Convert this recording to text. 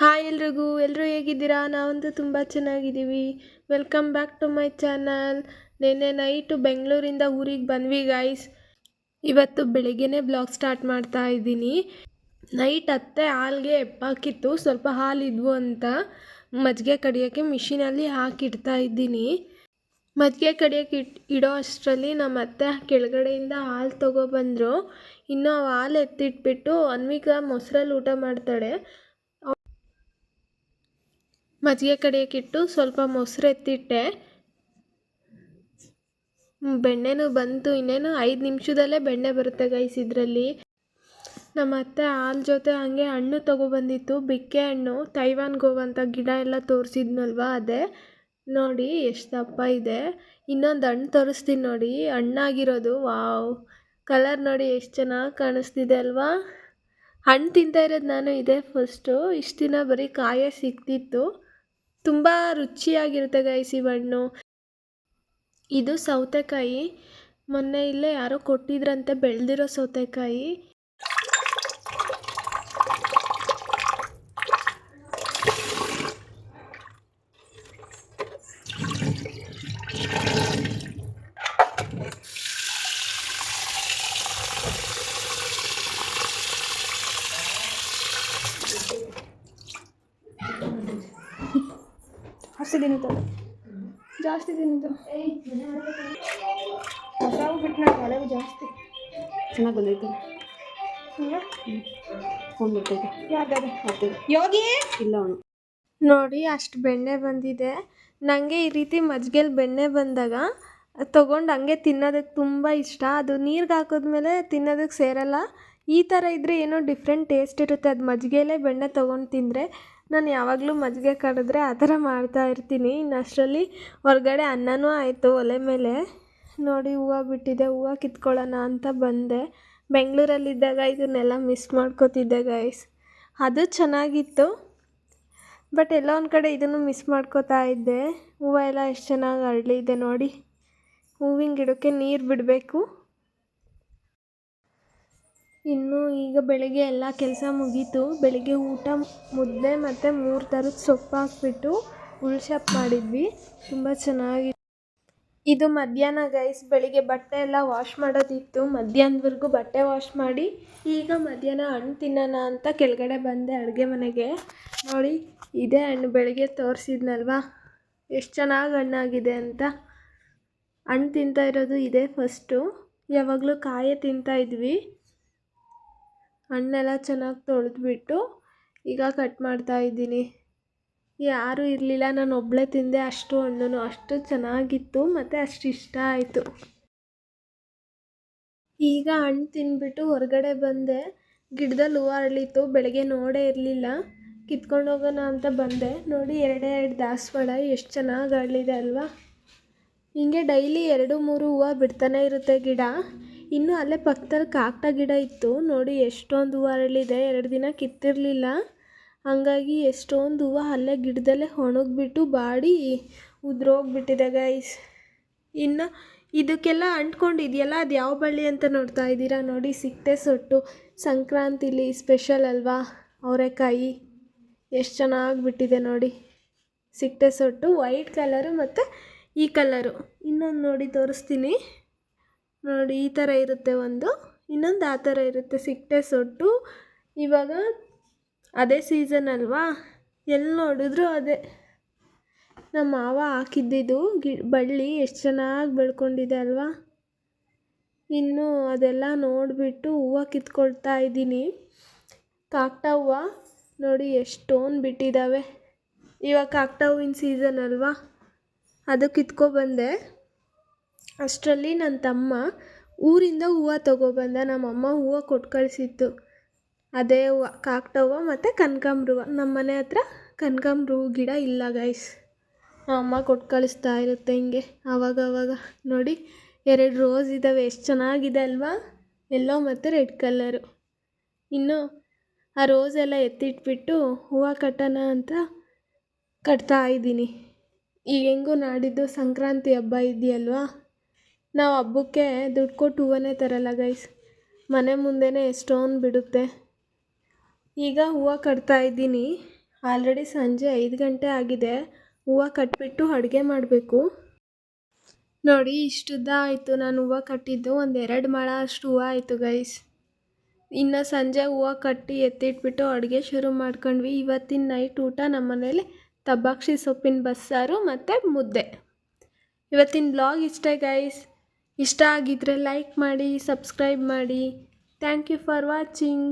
Hi ಎಲ್ರಿಗೂ ಎಲ್ಲರೂ ಹೇಗಿದ್ದೀರಾ? ನಾವಂತೂ ತುಂಬ ಚೆನ್ನಾಗಿದ್ದೀವಿ. Welcome back to my channel ನಿನ್ನೆ ನೈಟು ಬೆಂಗಳೂರಿಂದ ಊರಿಗೆ ಬಂದ್ವಿ ಗೈಸ್ ಇವತ್ತು ಬೆಳಿಗ್ಗೆನೇ ಬ್ಲಾಗ್ ಸ್ಟಾರ್ಟ್ ಮಾಡ್ತಾ ಇದ್ದೀನಿ. ನೈಟ್ ಅತ್ತೆ ಹಾಲಿಗೆ ಎಪ್ಪಾಕಿತ್ತು. ಸ್ವಲ್ಪ ಹಾಲಿದ್ವು ಅಂತ ಮಜ್ಜಿಗೆ ಕಡಿಯೋಕ್ಕೆ ಮಿಷಿನಲ್ಲಿ ಹಾಕಿಡ್ತಾ ಇದ್ದೀನಿ. ಮಜ್ಜಿಗೆ ಕಡಿಯೋಕ್ಕೆ ಇಟ್, ಇಡೋ ಅಷ್ಟರಲ್ಲಿ ನಮ್ಮ ಅತ್ತೆ ಕೆಳಗಡೆಯಿಂದ ಹಾಲು ತೊಗೊಬಂದರು ಇನ್ನೂ ಹಾಲು ಎತ್ತಿಟ್ಬಿಟ್ಟು ಅನ್ವಿಕಾ ಮೊಸರಲ್ಲಿ ಊಟ ಮಾಡ್ತಾಳೆ. ಮಜ್ಜಿಗೆ ಕಡಿಯೋಕ್ಕಿಟ್ಟು ಸ್ವಲ್ಪ ಮೊಸರೆತ್ತಿಟ್ಟೆ ಬೆಣ್ಣೆನೂ ಬಂತು. ಇನ್ನೇನು ಐದು ನಿಮಿಷದಲ್ಲೇ ಬೆಣ್ಣೆ ಬರುತ್ತೆ ಗೈಸ್ ಇದರಲ್ಲಿ. ನಮ್ಮ ಅತ್ತೆ ಹಾಲು ಜೊತೆ ಹಾಗೆ ಹಣ್ಣು ತೊಗೊಬಂದಿತ್ತು. ಬಿಕ್ಕೆ ಹಣ್ಣು, ತೈವಾನ್ ಗೋವ್ ಅಂತ ಗಿಡ ಎಲ್ಲ ತೋರಿಸಿದ್ನಲ್ವ ಅದೇ. ನೋಡಿ, ಎಷ್ಟು ದಪ್ಪ ಇದೆ. ಇನ್ನೊಂದು ಹಣ್ಣು ತೋರಿಸ್ತೀನಿ ನೋಡಿ. ಹಣ್ಣಾಗಿರೋದು, ವಾವ್. ಕಲರ್ ನೋಡಿ ಎಷ್ಟು ಚೆನ್ನಾಗಿ ಕಾಣಿಸ್ತಿದೆ ಅಲ್ವಾ? ಹಣ್ಣು ತಿಂತಾ ಇರೋದು ನಾನು ಇದೆ ಫಸ್ಟು ಇಷ್ಟು ದಿನ ಬರೀ ಕಾಯೇ ಸಿಗ್ತಿತ್ತು. ತುಂಬ ರುಚಿಯಾಗಿರುತ್ತೆ ಗೈಸ್ ಈ ಹಣ್ಣು ಇದು ಸೌತೆಕಾಯಿ. ಮೊನ್ನೆ ಇಲ್ಲೇ ಯಾರೋ ಕೊಟ್ಟಿದ್ರಂತೆ ಬೆಳೆದಿರೋ ಸೌತೆಕಾಯಿ. ಜಾಸ್ತಿ ತಿನ್ನುತ್ತೆ ಜಾಸ್ತಿ ತಿನ್ನುತ್ತೆ ಹೊಸವು ಬಿಟ್ಟು ನಾವು ಹಳೆವು ಜಾಸ್ತಿ. ಚೆನ್ನಾಗಿ ಬಂದೈತೆ. ಫೋನ್ ಯೋಗಿ? ಇಲ್ಲ ಅವನು. ನೋಡಿ ಅಷ್ಟು ಬೆಣ್ಣೆ ಬಂದಿದೆ. ನನಗೆ ಈ ರೀತಿ ಮಜ್ಜಿಗೆಲಿ ಬೆಣ್ಣೆ ಬಂದಾಗ ತೊಗೊಂಡು ಹಂಗೆ ತಿನ್ನೋದಕ್ಕೆ ತುಂಬ ಇಷ್ಟ. ಅದು ನೀರಿಗೆ ಹಾಕಿದ್ಮೇಲೆ ತಿನ್ನೋದಕ್ಕೆ ಸೇರಲ್ಲ. ಈ ಥರ ಇದ್ದರೆ ಏನೋ ಡಿಫ್ರೆಂಟ್ ಟೇಸ್ಟ್ ಇರುತ್ತೆ. ಅದು ಮಜ್ಜಿಗೆಲೇ ಬೆಣ್ಣೆ ತೊಗೊಂಡು ತಿಂದರೆ ನಾನು ಯಾವಾಗಲೂ ಮಜ್ಜಿಗೆ ಕಡಿದ್ರೆ ಆ ಥರ ಮಾಡ್ತಾ ಇರ್ತೀನಿ. ಇನ್ನು ಅಷ್ಟರಲ್ಲಿ ಹೊರಗಡೆ ಅನ್ನನೂ ಆಯಿತು ಒಲೆ ಮೇಲೆ. ನೋಡಿ, ಹೂವು ಬಿಟ್ಟಿದೆ. ಹೂವು ಕಿತ್ಕೊಳ್ಳೋಣ ಅಂತ ಬಂದೆ. ಬೆಂಗಳೂರಲ್ಲಿದ್ದಾಗ ಇದನ್ನೆಲ್ಲ ಮಿಸ್ ಮಾಡ್ಕೋತಿದ್ದೆ ಗೈಸ್ ಅದು ಚೆನ್ನಾಗಿತ್ತು. ಬಟ್ ಎಲ್ಲ ಒಂದು ಕಡೆ ಇದನ್ನು ಮಿಸ್ ಮಾಡ್ಕೋತಾ ಇದ್ದೆ. ಹೂವು ಎಲ್ಲ ಎಷ್ಟು ಚೆನ್ನಾಗಿ ಅರಳಿದೆ ನೋಡಿ. ಹೂವಿನ ಗಿಡಕ್ಕೆ ನೀರು ಬಿಡಬೇಕು. ಇನ್ನು ಈಗ ಬೆಳಗ್ಗೆ ಎಲ್ಲ ಕೆಲಸ ಮುಗೀತು. ಬೆಳಗ್ಗೆ ಊಟ ಮುದ್ದೆ ಮತ್ತು ಮೂರು ಥರದ ಸೊಪ್ಪು ಹಾಕ್ಬಿಟ್ಟು ಉಳ್ಸಪ್ ಮಾಡಿದ್ವಿ. ತುಂಬ ಚೆನ್ನಾಗಿ ಇದು ಮಧ್ಯಾಹ್ನ ಗೈಸ್ ಬೆಳಿಗ್ಗೆ ಬಟ್ಟೆ ಎಲ್ಲ ವಾಶ್ ಮಾಡೋದಿತ್ತು. ಮಧ್ಯಾಹ್ನದವರೆಗೂ ಬಟ್ಟೆ ವಾಶ್ ಮಾಡಿ, ಈಗ ಮಧ್ಯಾಹ್ನ ಹಣ್ಣು ತಿನ್ನೋಣ ಅಂತ ಕೆಳಗಡೆ ಬಂದೆ ಅಡುಗೆ ಮನೆಗೆ. ನೋಡಿ, ಇದೇ ಹಣ್ಣು ಬೆಳಿಗ್ಗೆ ತೋರಿಸಿದ್ನಲ್ವಾ? ಎಷ್ಟು ಚೆನ್ನಾಗಿ ಹಣ್ಣಾಗಿದೆ ಅಂತ. ಹಣ್ಣು ತಿಂತಾ ಇರೋದು ಇದೇ ಫಸ್ಟು ಯಾವಾಗಲೂ ಕಾಯೇ ತಿಂತಾ ಇದ್ವಿ. ಹಣ್ಣೆಲ್ಲ ಚೆನ್ನಾಗಿ ತೊಳೆದ್ಬಿಟ್ಟು ಈಗ ಕಟ್ ಮಾಡ್ತಾ ಇದ್ದೀನಿ. ಯಾರೂ ಇರಲಿಲ್ಲ, ನಾನು ಒಬ್ಬಳೇ ತಿಂದೆ ಅಷ್ಟು ಹಣ್ಣು ಅಷ್ಟು ಚೆನ್ನಾಗಿತ್ತು, ಮತ್ತು ಅಷ್ಟು ಇಷ್ಟ ಆಯಿತು. ಈಗ ಹಣ್ಣು ತಿಂದ್ಬಿಟ್ಟು ಹೊರಗಡೆ ಬಂದೆ. ಗಿಡದಲ್ಲಿ ಹೂವು ಅರಳಿತ್ತು, ಬೆಳಗ್ಗೆ ನೋಡೇ ಇರಲಿಲ್ಲ. ಕಿತ್ಕೊಂಡು ಹೋಗೋಣ ಅಂತ ಬಂದೆ. ನೋಡಿ, ಎರಡೇ ಎರಡು ದಾಸವಾಳ, ಎಷ್ಟು ಚೆನ್ನಾಗಿ ಅರಳಿದೆ ಅಲ್ವಾ. ಹಿಂಗೆ ಡೈಲಿ ಎರಡು ಮೂರು ಹೂವು ಬಿಡ್ತಾನೆ ಇರುತ್ತೆ ಗಿಡ. ಇನ್ನು ಅಲ್ಲೇ ಪಕ್ಕದಲ್ಲಿ ಕಾಕಡ ಗಿಡ ಇತ್ತು. ನೋಡಿ, ಎಷ್ಟೊಂದು ಹೂವು ಅರಳಿದೆ. ಎರಡು ದಿನ ಕಿತ್ತಿರಲಿಲ್ಲ. ಹಂಗಾಗಿ ಎಷ್ಟೊಂದು ಹೂವು ಅಲ್ಲೇ ಗಿಡದಲ್ಲೇ ಒಣಗಿಬಿಟ್ಟು ಬಾಡಿ ಉದ್ರೋಗ್ಬಿಟ್ಟಿದೆ ಗೈಸ್ ಇನ್ನು ಇದಕ್ಕೆಲ್ಲ ಅಂಟ್ಕೊಂಡಿದೆಯಲ್ಲ, ಅದು ಯಾವ ಬಳ್ಳಿ ಅಂತ ನೋಡ್ತಾ ಇದ್ದೀರಾ? ನೋಡಿ ಸಿಕ್ತೆ ಸೊಟ್ಟು, ಸಂಕ್ರಾಂತಿಲಿ ಸ್ಪೆಷಲ್ ಅಲ್ವಾ? ಅವರೆಕಾಯಿ, ಎಷ್ಟು ಚೆನ್ನಾಗಿ ಬಿಟ್ಟಿದೆ ನೋಡಿ. ಸಿಕ್ತೆ ಸೊಟ್ಟು ವೈಟ್ ಕಲರು ಮತ್ತು ಈ ಕಲರು ಇನ್ನೊಂದು ನೋಡಿ ತೋರಿಸ್ತೀನಿ. ನೋಡಿ, ಈ ಥರ ಇರುತ್ತೆ ಒಂದು. ಇನ್ನೊಂದು ಆ ಥರ ಇರುತ್ತೆ, ಸಿಟ್ಟೆ ಸೊಟ್ಟು. ಇವಾಗ ಅದೇ ಸೀಸನ್ ಅಲ್ವಾ? ಎಲ್ಲಿ ನೋಡಿದ್ರು ಅದೇ. ನಮ್ಮ ಮಾವ ಹಾಕಿದ್ದಿದ್ದು ಗಿ, ಬಳ್ಳಿ ಎಷ್ಟು ಚೆನ್ನಾಗಿ ಬೆಳ್ಕೊಂಡಿದೆ ಅಲ್ವಾ? ಇನ್ನು ಅದೆಲ್ಲ ನೋಡಿಬಿಟ್ಟು ಹೂವು ಕಿತ್ಕೊಳ್ತಾ ಇದ್ದೀನಿ. ಕಾಕ್ಟ ಹೂವು ನೋಡಿ ಎಷ್ಟೊಂದು ಬಿಟ್ಟಿದ್ದಾವೆ ಇವಾಗ ಕಾಕ್ಟ ಹೂವಿನ ಸೀಸನ್ ಅಲ್ವಾ? ಅದು ಕಿತ್ಕೊಬಂದೆ ಅಷ್ಟರಲ್ಲಿ ನನ್ನ ತಮ್ಮ ಊರಿಂದ ಹೂವು ತೊಗೊಬಂದ ನಮ್ಮಮ್ಮ ಹೂವು ಕೊಟ್ಟು ಕಳಿಸಿತ್ತು ಅದೇ ಹೂವು ಕಾಕಡ ಹೂವು ಮತ್ತು ಕನಕಾಂಬ್ರ ಹೂವು ನಮ್ಮ ಮನೆ ಹತ್ರ ಕನಕಾಂಬ್ರ ಹೂ ಗಿಡ ಇಲ್ಲ ಗೈಸ್ ಅಮ್ಮ ಕೊಟ್ಟು ಕಳಿಸ್ತಾ ಇರುತ್ತೆ ಹಿಂಗೆ ಆವಾಗ ಆವಾಗ ನೋಡಿ, ಎರಡು ರೋಸ್ ಇದ್ದಾವೆ ಎಷ್ಟು ಚೆನ್ನಾಗಿದೆ ಅಲ್ವಾ? ಎಲ್ಲೋ ಮತ್ತು ರೆಡ್ ಕಲರು ಇನ್ನು ಆ ರೋಸ್ ಎಲ್ಲ ಎತ್ತಿಟ್ಬಿಟ್ಟು ಹೂವು ಕಟ್ಟೋಣ ಅಂತ ಕಟ್ತಾ ಇದ್ದೀನಿ. ಈಗ ಹೆಂಗೂ ನಾಡಿದ್ದು ಸಂಕ್ರಾಂತಿ ಹಬ್ಬ ಇದೆಯಲ್ವಾ? ನಾವು ಹಬ್ಬಕ್ಕೆ ದುಡ್ಡು ಕೊಟ್ಟು ಹೂವನ್ನೇ ತರಲ್ಲ ಗೈಸ್ ಮನೆ ಮುಂದೆನೇ ಎಷ್ಟೊಂದು ಬಿಡುತ್ತೆ. ಈಗ ಹೂವು ಕಟ್ತಾ ಇದ್ದೀನಿ. ಆಲ್ರೆಡಿ ಸಂಜೆ ಐದು ಗಂಟೆ ಆಗಿದೆ. ಹೂವು ಕಟ್ಬಿಟ್ಟು ಅಡುಗೆ ಮಾಡಬೇಕು. ನೋಡಿ, ಇಷ್ಟುದ್ದ ಆಯಿತು. ನಾನು ಹೂವು ಕಟ್ಟಿದ್ದು ಒಂದು ಎರಡು ಮೊಳ ಅಷ್ಟು ಹೂವು ಆಯಿತು ಗೈಸ್ ಇನ್ನು ಸಂಜೆ ಹೂವು ಕಟ್ಟಿ ಎತ್ತಿಟ್ಬಿಟ್ಟು ಅಡುಗೆ ಶುರು ಮಾಡ್ಕೊಂಡ್ವಿ. ಇವತ್ತಿನ ನೈಟ್ ಊಟ ನಮ್ಮ ಮನೇಲಿ ತಬ್ಬಾಕ್ಷಿ ಸೊಪ್ಪಿನ ಬಸ್ಸಾರು ಮತ್ತು ಮುದ್ದೆ. ಇವತ್ತಿನ ಬ್ಲಾಗ್ ಇಷ್ಟೇ ಗೈಸ್ ಇಷ್ಟ ಆಗಿದ್ದರೆ ಲೈಕ್ ಮಾಡಿ ಸಬ್ಸ್ಕ್ರೈಬ್ ಮಾಡಿ. Thank you for watching